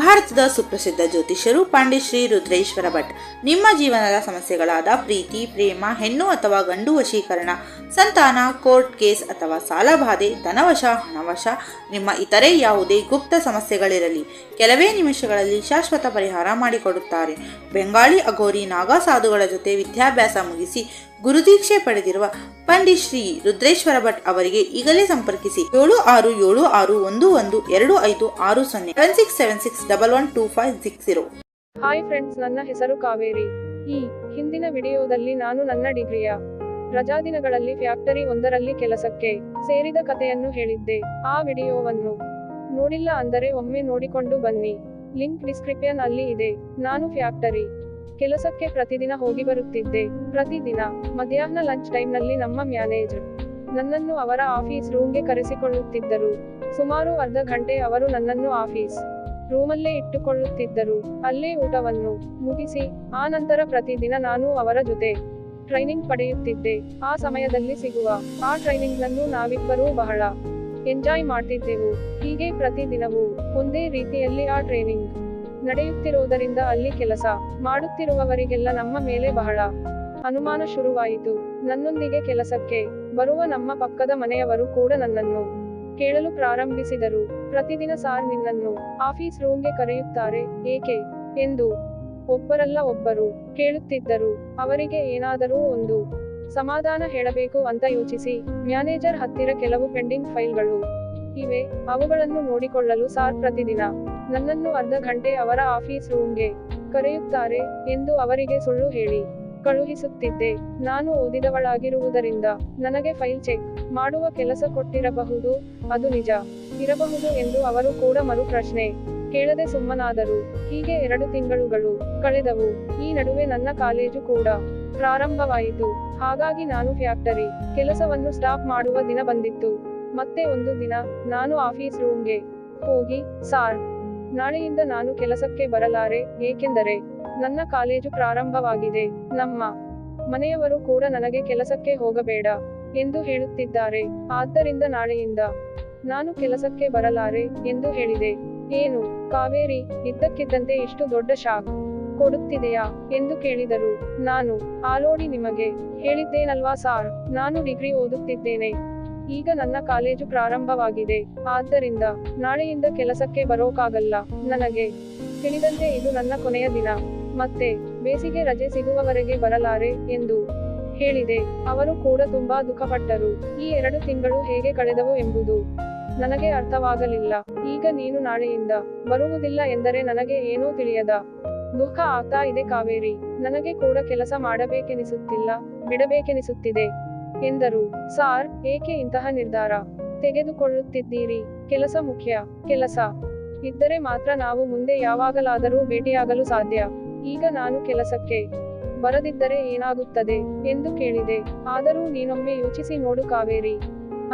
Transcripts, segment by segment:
ಭಾರತದ ಸುಪ್ರಸಿದ್ಧ ಜ್ಯೋತಿಷ್ಯರು ಪಾಂಡಿಶ್ರೀ ರುದ್ರೇಶ್ವರ ಭಟ್. ನಿಮ್ಮ ಜೀವನದ ಸಮಸ್ಯೆಗಳಾದ ಪ್ರೀತಿ, ಪ್ರೇಮ, ಹೆಣ್ಣು ಅಥವಾ ಗಂಡು ವಶೀಕರಣ, ಸಂತಾನ, ಕೋರ್ಟ್ ಕೇಸ್ ಅಥವಾ ಸಾಲಬಾಧೆ ಧನವಶ, ಹಣವಶ, ನಿಮ್ಮ ಇತರೆ ಯಾವುದೇ ಗುಪ್ತ ಸಮಸ್ಯೆಗಳಿರಲಿ, ಕೆಲವೇ ನಿಮಿಷಗಳಲ್ಲಿ ಶಾಶ್ವತ ಪರಿಹಾರ ಮಾಡಿಕೊಡುತ್ತಾರೆ. ಬೆಂಗಾಳಿ, ಅಘೋರಿ, ನಾಗಾ ಸಾಧುಗಳ ಜೊತೆ ವಿದ್ಯಾಭ್ಯಾಸ ಮುಗಿಸಿ ಗುರುದೀಕ್ಷೆ ಪಡೆದಿರುವ ಪಂಡಿತ್ ಶ್ರೀ ರುದ್ರೇಶ್ವರ ಭಟ್ ಅವರಿಗೆ ಈಗಲೇ ಸಂಪರ್ಕಿಸಿ ಏಳು ಆರು ಏಳು ಆರು ಒಂದು ಒಂದು ಎರಡು ಐದು ಆರು ಸೊನ್ನೆ seven six seven six double one two five six zero hi friends ನನ್ನ ಹೆಸರು ಕಾವೇರಿ. ಈ ಹಿಂದಿನ ವಿಡಿಯೋದಲ್ಲಿ ನಾನು ನನ್ನ ಡಿಗ್ರಿಯ ರಜಾದಿನಗಳಲ್ಲಿ ಫ್ಯಾಕ್ಟರಿ ಒಂದರಲ್ಲಿ ಕೆಲಸಕ್ಕೆ ಸೇರಿದ ಕಥೆಯನ್ನು ಹೇಳಿದ್ದೆ. ಆ ವಿಡಿಯೋವನ್ನು ನೋಡಿಲ್ಲ ಅಂದರೆ ಒಮ್ಮೆ ನೋಡಿಕೊಂಡು ಬನ್ನಿ. ಲಿಂಕ್ ಡಿಸ್ಕ್ರಿಪ್ಷನ್ ಅಲ್ಲಿ ಇದೆ. ನಾನು ಫ್ಯಾಕ್ಟರಿ ಕೆಲಸಕ್ಕೆ ಪ್ರತಿದಿನ ಹೋಗಿ ಬರುತ್ತಿದ್ದೆ. ಪ್ರತಿದಿನ ಮಧ್ಯಾಹ್ನ ಲಂಚ್ ಟೈಮ್ನಲ್ಲಿ ನಮ್ಮ ಮ್ಯಾನೇಜರ್ ನನ್ನನ್ನು ಅವರ ಆಫೀಸ್ ರೂಮ್ಗೆ ಕರೆಸಿಕೊಳ್ಳುತ್ತಿದ್ದರು. ಸುಮಾರು ಅರ್ಧ ಗಂಟೆ ಅವರು ನನ್ನನ್ನು ಆಫೀಸ್ ರೂಮಲ್ಲೇ ಇಟ್ಟುಕೊಳ್ಳುತ್ತಿದ್ದರು. ಅಲ್ಲೇ ಊಟವನ್ನು ಮುಗಿಸಿ, ಆ ನಂತರ ಪ್ರತಿದಿನ ನಾನು ಅವರ ಜೊತೆ ಟ್ರೈನಿಂಗ್ ಪಡೆಯುತ್ತಿದ್ದೆ. ಆ ಸಮಯದಲ್ಲಿ ಸಿಗುವ ಆ ಟ್ರೈನಿಂಗ್ ನನ್ನು ನಾವಿಬ್ಬರೂ ಬಹಳ ಎಂಜಾಯ್ ಮಾಡ್ತಿದ್ದೆವು. ಹೀಗೆ ಪ್ರತಿದಿನವೂ ಒಂದೇ ರೀತಿಯಲ್ಲಿ ಆ ಟ್ರೈನಿಂಗ್ ನಡೆಯುತ್ತಿರುವುದರಿಂದ ಅಲ್ಲಿ ಕೆಲಸ ಮಾಡುತ್ತಿರುವವರಿಗೆಲ್ಲ ನಮ್ಮ ಮೇಲೆ ಬಹಳ ಅನುಮಾನ ಶುರುವಾಯಿತು. ನನ್ನೊಂದಿಗೆ ಕೆಲಸಕ್ಕೆ ಬರುವ ನಮ್ಮ ಪಕ್ಕದ ಮನೆಯವರು ಕೂಡ ನನ್ನನ್ನು ಕೇಳಲು ಪ್ರಾರಂಭಿಸಿದರು. ಪ್ರತಿದಿನ ಸಾರ್ ನಿನ್ನನ್ನು ಆಫೀಸ್ ರೂಮ್ಗೆ ಕರೆಯುತ್ತಾರೆ, ಏಕೆ? ಎಂದು ಒಬ್ಬರಲ್ಲ ಒಬ್ಬರು ಕೇಳುತ್ತಿದ್ದರು. ಅವರಿಗೆ ಏನಾದರೂ ಒಂದು ಸಮಾಧಾನ ಹೇಳಬೇಕು ಅಂತ ಯೋಚಿಸಿ. ಮ್ಯಾನೇಜರ್ ಹತ್ತಿರ ಕೆಲವು ಪೆಂಡಿಂಗ್ ಫೈಲ್ಗಳು ಇವೆ. ಅವುಗಳನ್ನು ನೋಡಿಕೊಳ್ಳಲು ಸಾರ್ ಪ್ರತಿದಿನ ನನ್ನನ್ನು ಅರ್ಧ ಗಂಟೆ ಅವರ ಆಫೀಸ್ ರೂಮ್ಗೆ ಕರೆಯುತ್ತಾರೆ ಎಂದು ಅವರಿಗೆ ಸುಳ್ಳು ಹೇಳಿ. ಕಳುಹಿಸುತ್ತಿದ್ದೆ. ನಾನು ಓದಿದವಳಾಗಿರುವುದರಿಂದ ನನಗೆ ಫೈಲ್ ಚೆಕ್ ಮಾಡುವ ಕೆಲಸ ಕೊಟ್ಟಿರಬಹುದು, ಅದು ನಿಜ ಇರಬಹುದು ಎಂದು ಅವರು ಕೂಡ ಮರು ಪ್ರಶ್ನೆ ಕೇಳದೆ ಸುಮ್ಮನಾದರು. ಹೀಗೆ ಎರಡು ತಿಂಗಳುಗಳು ಕಳೆದವು. ಈ ನಡುವೆ ನನ್ನ ಕಾಲೇಜು ಕೂಡ ಪ್ರಾರಂಭವಾಯಿತು. ಹಾಗಾಗಿ ನಾನು ಫ್ಯಾಕ್ಟರಿ ಕೆಲಸವನ್ನು ಸ್ಟಾಪ್ ಮಾಡುವ ದಿನ ಬಂದಿತ್ತು. ಮತ್ತೆ ಒಂದು ದಿನ ನಾನು ಆಫೀಸ್ ರೂಮ್ಗೆ ಹೋಗಿ, ಸಾರ್ ನಾಳೆಯಿಂದ ನಾನು ಕೆಲಸಕ್ಕೆ ಬರಲಾರೆ, ಏಕೆಂದರೆ ನನ್ನ ಕಾಲೇಜು ಪ್ರಾರಂಭವಾಗಿದೆ. ನಮ್ಮ ಮನೆಯವರು ಕೂಡ ನನಗೆ ಕೆಲಸಕ್ಕೆ ಹೋಗಬೇಡ ಎಂದು ಹೇಳುತ್ತಿದ್ದಾರೆ. ಆದ್ದರಿಂದ ನಾಳೆಯಿಂದ ನಾನು ಕೆಲಸಕ್ಕೆ ಬರಲಾರೆ ಎಂದು ಹೇಳಿದೆ. ಏನು, ಕಾವೇರಿ ಇದ್ದಕ್ಕಿದ್ದಂತೆ ಇಷ್ಟು ದೊಡ್ಡ ಶಾಕ್ ಕೊಡುತ್ತಿದೆಯಾ ಎಂದು ಕೇಳಿದರು. ನಾನು ಆಲೋಡಿ ನಿಮಗೆ ಹೇಳಿದ್ದೇನಲ್ವಾ ಸಾರ್? ನಾನು ಡಿಗ್ರಿ ಓದುತ್ತಿದ್ದೇನೆ. ಈಗ ನನ್ನ ಕಾಲೇಜು ಪ್ರಾರಂಭವಾಗಿದೆ. ಆದ್ದರಿಂದ ನಾಳೆಯಿಂದ ಕೆಲಸಕ್ಕೆ ಬರೋಕಾಗಲ್ಲ. ನನಗೆ ತಿಳಿದಂತೆ ಇದು ನನ್ನ ಕೊನೆಯ ದಿನ. ಮತ್ತೆ ಬೇಸಿಗೆ ರಜೆ ಸಿಗುವವರೆಗೆ ಬರಲಾರೆ ಎಂದು ಹೇಳಿದೆ. ಅವರು ಕೂಡ ತುಂಬಾ ದುಃಖಪಟ್ಟರು. ಈ ಎರಡು ತಿಂಗಳು ಹೇಗೆ ಕಳೆದವು ಎಂಬುದು ನನಗೆ ಅರ್ಥವಾಗಲಿಲ್ಲ. ಈಗ ನೀನು ನಾಳೆಯಿಂದ ಬರುವುದಿಲ್ಲ ಎಂದರೆ ನನಗೆ ಏನೂ ತಿಳಿಯದ. ದುಃಖ ಆಗ್ತಾ ಇದೆ ಕಾವೇರಿ. ನನಗೆ ಕೂಡ ಕೆಲಸ ಮಾಡಬೇಕೆನಿಸುತ್ತಿಲ್ಲ, ಬಿಡಬೇಕೆನಿಸುತ್ತಿದೆ. ಎಂದರು, ಸಾರ್, ಏಕೆ ಇಂತಹ ನಿರ್ಧಾರ? ತೆಗೆದುಕೊಳ್ಳುತ್ತಿದ್ದೀರಿ. ಕೆಲಸ ಮುಖ್ಯ, ಕೆಲಸ. ಇದ್ದರೆ ಮಾತ್ರ ನಾವು ಮುಂದೆ ಯಾವಾಗಲಾದರೂ ಭೇಟಿಯಾಗಲು ಸಾಧ್ಯ. ಈಗ ನಾನು ಕೆಲಸಕ್ಕೆ ಬರದಿದ್ದರೆ ಏನಾಗುತ್ತದೆ? ಎಂದು ಕೇಳಿದೆ. ಆದರೂ ನೀನೊಮ್ಮೆ ಯೋಚಿಸಿ ನೋಡು ಕಾವೇರಿ,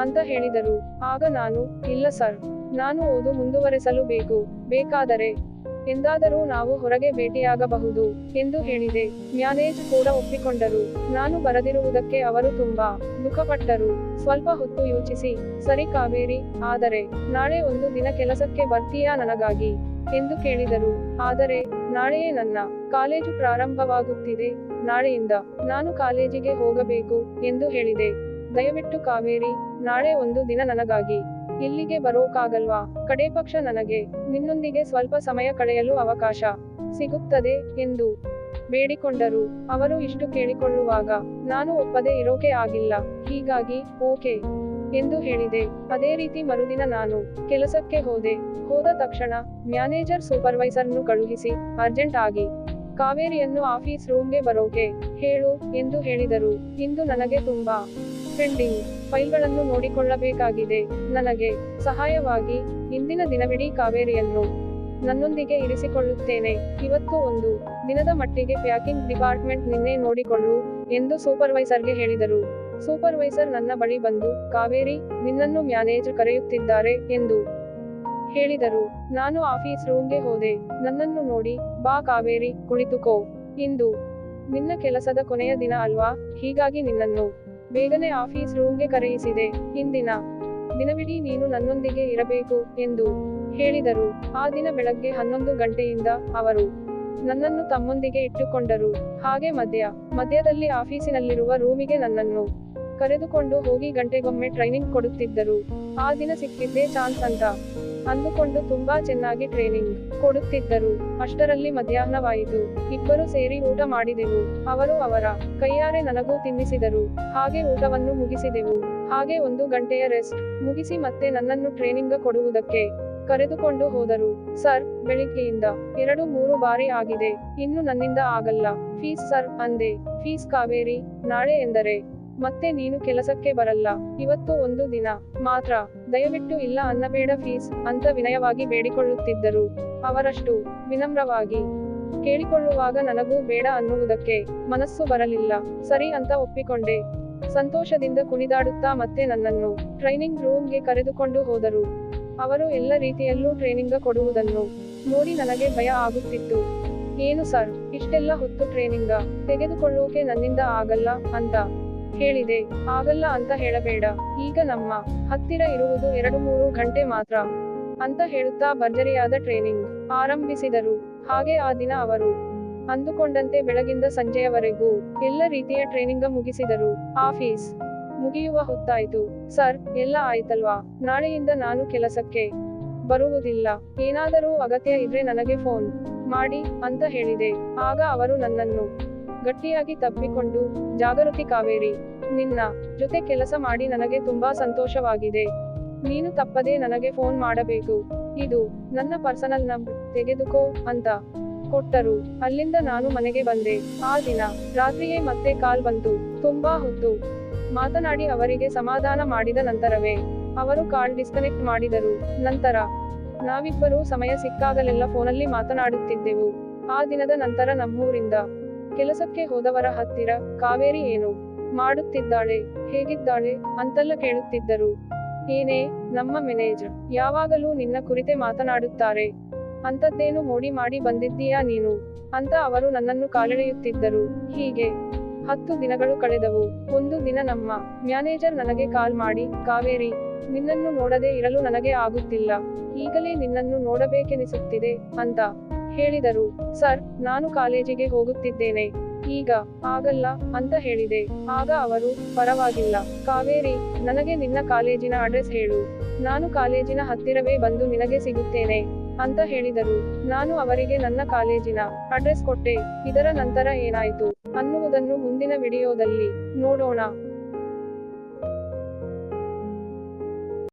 ಅಂತ ಹೇಳಿದರು. ಆಗ ನಾನು, ಇಲ್ಲ ಸರ್, ನಾನು ಓದು ಮುಂದುವರೆಸಲು ಬೇಕು. ಬೇಕಾದರೆ ಎಂದಾದರೂ ನಾವು ಹೊರಗೆ ಭೇಟಿಯಾಗಬಹುದು ಎಂದು ಹೇಳಿದೆ. ಮ್ಯಾನೇಜ್ ಕೂಡ ಒಪ್ಪಿಕೊಂಡರು. ನಾನು ಬರದಿರುವುದಕ್ಕೆ ಅವರು ತುಂಬಾ ದುಃಖಪಟ್ಟರು. ಸ್ವಲ್ಪ ಹೊತ್ತು ಯೋಚಿಸಿ. ಸರಿ ಕಾವೇರಿ, ಆದರೆ ನಾಳೆ ಒಂದು ದಿನ ಕೆಲಸಕ್ಕೆ ಬರ್ತೀಯಾ ನನಗಾಗಿ? ಎಂದು ಕೇಳಿದರು. ಆದರೆ ನಾಳೆಯೇ ನನ್ನ ಕಾಲೇಜು ಪ್ರಾರಂಭವಾಗುತ್ತಿದೆ. ನಾಳೆಯಿಂದ ನಾನು ಕಾಲೇಜಿಗೆ ಹೋಗಬೇಕು ಎಂದು ಹೇಳಿದೆ. ದಯವಿಟ್ಟು ಕಾವೇರಿ, ನಾಳೆ ಒಂದು ದಿನ ನನಗಾಗಿ. ಇಲ್ಲಿಗೆ ಬರೋಕಾಗಲ್ವಾ? ಕಡೇ ಪಕ್ಷ ನನಗೆ. ನಿನ್ನೊಂದಿಗೆ ಸ್ವಲ್ಪ ಸಮಯ ಕಳೆಯಲು ಅವಕಾಶ ಸಿಗುತ್ತದೆ ಎಂದು ಬೇಡಿಕೊಂಡರು. ಅವರು ಇಷ್ಟು ಕೇಳಿಕೊಳ್ಳುವಾಗ ನಾನು ಒಪ್ಪದೆ ಇರೋಕೆ ಆಗಿಲ್ಲ. ಹೀಗಾಗಿ ಓಕೆ ಎಂದು ಹೇಳಿದೆ. ಅದೇ ರೀತಿ ಮರುದಿನ ನಾನು ಕೆಲಸಕ್ಕೆ ಹೋದೆ. ಹೋದ ತಕ್ಷಣ ಮ್ಯಾನೇಜರ್ ಸೂಪರ್ವೈಸರ್ನು ಕಳುಹಿಸಿ ಅರ್ಜೆಂಟ್ ಆಗಿ ಕಾವೇರಿಯನ್ನು ಆಫೀಸ್ ರೂಮ್ಗೆ ಬರೋಕೆ ಹೇಳು ಎಂದು ಹೇಳಿದರು. ಇಂದು ನನಗೆ ತುಂಬಾ ಪೆಂಡಿಂಗ್ ಫೈಲ್ಗಳನ್ನು ನೋಡಿಕೊಳ್ಳಬೇಕಾಗಿದೆ. ನನಗೆ ಸಹಾಯವಾಗಿ ಇಂದಿನ ದಿನವಿಡೀ ಕಾವೇರಿಯನ್ನು ನನ್ನೊಂದಿಗೆ ಇರಿಸಿಕೊಳ್ಳುತ್ತೇನೆ. ಇವತ್ತು ಒಂದು ದಿನದ ಮಟ್ಟಿಗೆ ಪ್ಯಾಕಿಂಗ್ ಡಿಪಾರ್ಟ್ಮೆಂಟ್ ನಿನ್ನೆ ನೋಡಿಕೊಳ್ಳು ಎಂದು ಸೂಪರ್ವೈಸರ್ಗೆ ಹೇಳಿದರು. ಸೂಪರ್ವೈಸರ್ ನನ್ನ ಬಳಿ ಬಂದು, ಕಾವೇರಿ, ನಿನ್ನನ್ನು ಮ್ಯಾನೇಜರ್ ಕರೆಯುತ್ತಿದ್ದಾರೆ ಎಂದು ಹೇಳಿದರು. ನಾನು ಆಫೀಸ್ ರೂಮ್ಗೆ ಹೋದೆ. ನನ್ನನ್ನು ನೋಡಿ, ಬಾ ಕಾವೇರಿ, ಕುಳಿತುಕೋ. ಇಂದು ನಿನ್ನ ಕೆಲಸದ ಕೊನೆಯ ದಿನ ಅಲ್ವಾ? ಹೀಗಾಗಿ ನಿನ್ನನ್ನು ಬೇಗನೆ ಆಫೀಸ್ ರೂಮ್ಗೆ ಕರೆಯಿಸಿದೆ. ಹಿಂದಿನ ದಿನವಿಡೀ ನೀನು ನನ್ನೊಂದಿಗೆ ಇರಬೇಕು ಎಂದು ಹೇಳಿದರು. ಆ ದಿನ ಬೆಳಗ್ಗೆ ಹನ್ನೊಂದು ಗಂಟೆಯಿಂದ ಅವರು ನನ್ನನ್ನು ತಮ್ಮೊಂದಿಗೆ ಇಟ್ಟುಕೊಂಡರು. ಹಾಗೆ ಮಧ್ಯ, ಮಧ್ಯದಲ್ಲಿ ಆಫೀಸಿನಲ್ಲಿರುವ ರೂಮಿಗೆ ನನ್ನನ್ನು ಕರೆದುಕೊಂಡು ಹೋಗಿ ಗಂಟೆಗೊಮ್ಮೆ ಟ್ರೈನಿಂಗ್ ಕೊಡುತ್ತಿದ್ದರು. ಆ ದಿನ ಸಿಕ್ಕಿದ್ದೇ ಚಾನ್ಸ್ ಅಂತ ಅಂದುಕೊಂಡು ತುಂಬಾ ಚೆನ್ನಾಗಿ ಟ್ರೈನಿಂಗ್ ಕೊಡುತ್ತಿದ್ದರು. ಅಷ್ಟರಲ್ಲಿ ಮಧ್ಯಾಹ್ನವಾಯಿತು. ಇಬ್ಬರು ಸೇರಿ ಊಟ ಮಾಡಿದೆವು. ಅವರು ಅವರ ಕೈಯಾರೆ ನನಗೂ ತಿನ್ನಿಸಿದರು. ಹಾಗೆ ಊಟವನ್ನು ಮುಗಿಸಿದೆವು. ಹಾಗೆ ಒಂದು ಗಂಟೆಯ ರೆಸ್ಟ್ ಮುಗಿಸಿ ಮತ್ತೆ ನನ್ನನ್ನು ಟ್ರೈನಿಂಗ್ ಕೊಡುವುದಕ್ಕೆ ಕರೆದುಕೊಂಡು ಹೋದರು. ಸರ್, ಬೆಳಿಗ್ಗೆಯಿಂದ ಎರಡು ಮೂರು ಬಾರಿ ಆಗಿದೆ. ಇನ್ನು ನನ್ನಿಂದ ಆಗಲ್ಲ. ಫೀಸ್, ಸರ್, ಅಂದೆ. ಫೀಸ್ ಕಾವೇರಿ, ನಾಳೆ ಎಂದರೆ ಮತ್ತೆ ನೀನು ಕೆಲಸಕ್ಕೆ ಬರಲ್ಲ. ಇವತ್ತು ಒಂದು ದಿನ. ಮಾತ್ರ. ದಯವಿಟ್ಟು ಇಲ್ಲ ಅನ್ನಬೇಡ ಫೀಸ್. ಅಂತ ವಿನಯವಾಗಿ ಬೇಡಿಕೊಳ್ಳುತ್ತಿದ್ದರು. ಅವರಷ್ಟು ವಿನಮ್ರವಾಗಿ ಕೇಳಿಕೊಳ್ಳುವಾಗ ನನಗೂ ಬೇಡ ಅನ್ನುವುದಕ್ಕೆ ಮನಸ್ಸು ಬರಲಿಲ್ಲ. ಸರಿ ಅಂತ ಒಪ್ಪಿಕೊಂಡೆ. ಸಂತೋಷದಿಂದ ಕುಣಿದಾಡುತ್ತಾ ಮತ್ತೆ ನನ್ನನ್ನು ಟ್ರೈನಿಂಗ್ ರೂಮ್ಗೆ ಕರೆದುಕೊಂಡು ಹೋದರು. ಅವರು ಎಲ್ಲ ರೀತಿಯಲ್ಲೂ ಟ್ರೈನಿಂಗ್ ಕೊಡುವುದನ್ನು ನೋಡಿ ನನಗೆ ಭಯ ಆಗುತ್ತಿತ್ತು. ಏನು ಸರ್? ಇಷ್ಟೆಲ್ಲ ಹೊತ್ತು ಟ್ರೈನಿಂಗ ತೆಗೆದುಕೊಳ್ಳೋಕೆ ನನ್ನಿಂದ ಆಗಲ್ಲ ಅಂತ ಹೇಳಿದೆ ಆಗಲ್ಲ ಅಂತ ಹೇಳಬೇಡ. ಈಗ ನಮ್ಮ ಹತ್ತಿರ ಇರುವುದು ಎರಡು ಮೂರು ಗಂಟೆ ಮಾತ್ರ. ಅಂತ ಹೇಳುತ್ತಾ ಭರ್ಜರಿಯಾದ ಟ್ರೈನಿಂಗ್ ಆರಂಭಿಸಿದರು. ಹಾಗೆ ಆ ದಿನ ಅವರು ಅಂದುಕೊಂಡಂತೆ ಬೆಳಗಿಂದ ಸಂಜೆಯವರೆಗೂ ಎಲ್ಲ ರೀತಿಯ ಟ್ರೈನಿಂಗ್ ಮುಗಿಸಿದರು. ಆಫೀಸ್ ಮುಗಿಯುವ ಹೊತ್ತಾಯ್ತು. ಸರ್, ಎಲ್ಲ ಆಯ್ತಲ್ವಾ? ನಾಳೆಯಿಂದ ನಾನು ಕೆಲಸಕ್ಕೆ ಬರುವುದಿಲ್ಲ. ಏನಾದರೂ ಅಗತ್ಯ ಇದ್ರೆ ನನಗೆ ಫೋನ್ ಮಾಡಿ ಅಂತ ಹೇಳಿದೆ. ಆಗ ಅವರು ನನ್ನನ್ನು ಗಟ್ಟಿಯಾಗಿ ತಪ್ಪಿಕೊಂಡು, ಜಾಗೃತಿ ಕಾವೇರಿ, ನಿನ್ನ ಜೊತೆ ಕೆಲಸ ಮಾಡಿ ನನಗೆ ತುಂಬಾ ಸಂತೋಷವಾಗಿದೆ. ನೀನು ತಪ್ಪದೆ ನನಗೆ ಫೋನ್ ಮಾಡಬೇಕು. ಇದು ನನ್ನ ಪರ್ಸನಲ್ ನಂಬರ್ ತೆಗೆದುಕೋ ಅಂತ ಕೊಟ್ಟರು. ಅಲ್ಲಿಂದ ನಾನು ಮನೆಗೆ ಬಂದೆ. ಆ ದಿನ ರಾತ್ರಿಯೇ ಮತ್ತೆ ಕಾಲ್ ಬಂತು. ತುಂಬಾ ಹೊತ್ತು ಮಾತನಾಡಿ ಅವರಿಗೆ ಸಮಾಧಾನ ಮಾಡಿದ ನಂತರವೇ ಅವರು ಕಾಲ್ ಡಿಸ್ಕನೆಕ್ಟ್ ಮಾಡಿದರು. ನಂತರ ನಾವಿಬ್ಬರೂ ಸಮಯ ಸಿಕ್ಕಾಗಲೆಲ್ಲ ಫೋನಲ್ಲಿ ಮಾತನಾಡುತ್ತಿದ್ದೆವು. ಆ ದಿನದ ನಂತರ ನಮ್ಮೂರಿಂದ ಕೆಲಸಕ್ಕೆ ಹೋದವರ ಹತ್ತಿರ ಕಾವೇರಿ ಏನು? ಮಾಡುತ್ತಿದ್ದಾಳೆ, ಹೇಗಿದ್ದಾಳೆ ಅಂತೆಲ್ಲ ಕೇಳುತ್ತಿದ್ದರು. ಏನೇ, ನಮ್ಮ ಮ್ಯಾನೇಜರ್, ಯಾವಾಗಲೂ ನಿನ್ನ ಕುರಿತೆ ಮಾತನಾಡುತ್ತಾರೆ. ಅಂತದ್ದೇನು ಮೋಡಿ ಮಾಡಿ ಬಂದಿದ್ದೀಯಾ ನೀನು? ಅಂತ ಅವರು ನನ್ನನ್ನು ಕಾಲೆಳೆಯುತ್ತಿದ್ದರು. ಹೀಗೆ ಹತ್ತು ದಿನಗಳು ಕಳೆದವು. ಒಂದು ದಿನ ನಮ್ಮ ಮ್ಯಾನೇಜರ್ ನನಗೆ ಕಾಲ್ ಮಾಡಿ, ಕಾವೇರಿ, ನಿನ್ನನ್ನು ನೋಡದೆ ಇರಲು ನನಗೆ ಆಗುತ್ತಿಲ್ಲ. ಈಗಲೇ ನಿನ್ನನ್ನು ನೋಡಬೇಕೆನಿಸುತ್ತಿದೆ ಅಂತ ಹೇಳಿದರು. ಸರ್, ನಾನು ಕಾಲೇಜಿಗೆ ಹೋಗುತ್ತಿದ್ದೇನೆ. ಈಗ ಆಗಲ್ಲ ಅಂತ ಹೇಳಿದೆ. ಆಗ ಅವರು, ಪರವಾಗಿಲ್ಲ. ಕಾವೇರಿ, ನನಗೆ ನಿನ್ನ ಕಾಲೇಜಿನ ಅಡ್ರೆಸ್ ಹೇಳು. ನಾನು ಕಾಲೇಜಿನ ಹತ್ತಿರವೇ ಬಂದು ನಿನಗೆ ಸಿಗುತ್ತೇನೆ ಅಂತ ಹೇಳಿದರು. ನಾನು ಅವರಿಗೆ ನನ್ನ ಕಾಲೇಜಿನ ಅಡ್ರೆಸ್ ಕೊಟ್ಟೆ. ಇದರ ನಂತರ ಏನಾಯಿತು? ಅನ್ನುವುದನ್ನು ಮುಂದಿನ ವಿಡಿಯೋದಲ್ಲಿ ನೋಡೋಣ.